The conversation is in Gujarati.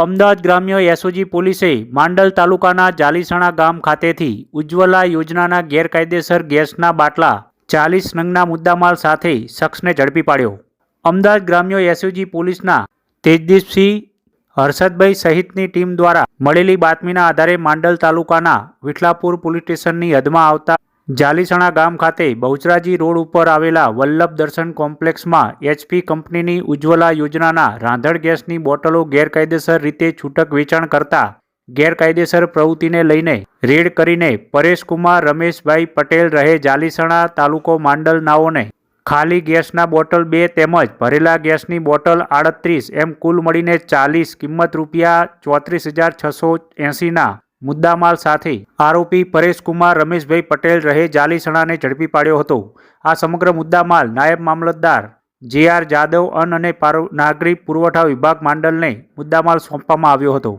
અમદાવાદ ગ્રામ્ય એસઓજી પોલીસે માંડલ તાલુકાના જાલીસણા ગામ ખાતેથી ઉજ્જવલા યોજનાના ગેરકાયદેસર ગેસના બાટલા ચાલીસ નંગના મુદ્દામાલ સાથે શખ્સને ઝડપી પાડ્યો. અમદાવાદ ગ્રામ્ય એસઓજી પોલીસના તેજદીપસિંહ હર્ષદભાઈ સહિતની ટીમ દ્વારા મળેલી બાતમીના આધારે માંડલ તાલુકાના વિઠલાપુર પોલીસ સ્ટેશનની હદમાં આવતા જાલીસણા ગામ ખાતે બહુચરાજી રોડ ઉપર આવેલા વલ્લભ દર્શન કોમ્પ્લેક્સમાં એચપી કંપનીની ઉજ્જવલા યોજનાના રાંધણ ગેસની બોટલો ગેરકાયદેસર રીતે છૂટક વેચાણ કરતા ગેરકાયદેસર પ્રવૃત્તિને લઈને રેડ કરીને પરેશકુમાર રમેશભાઈ પટેલ રહે જાલીસણા તાલુકો માંડલ નાઓને. ખાલી ગેસના બોટલ બે તેમજ ભરેલા ગેસની બોટલ આડત્રીસ એમ કુલ મળીને ચાલીસ, કિંમત રૂપિયા ચોત્રીસ હજાર છસો એંસીના મુદ્દામાલ સાથે આરોપી પરેશકુમાર રમેશભાઈ પટેલ રહે જાલીસણાને ઝડપી પાડ્યો હતો. આ સમગ્ર મુદ્દામાલ નાયબ મામલતદાર જે આર જાદવ અન્ન અને પારો નાગરિક પુરવઠા વિભાગ માંડલને મુદ્દામાલ સોંપવામાં આવ્યો હતો.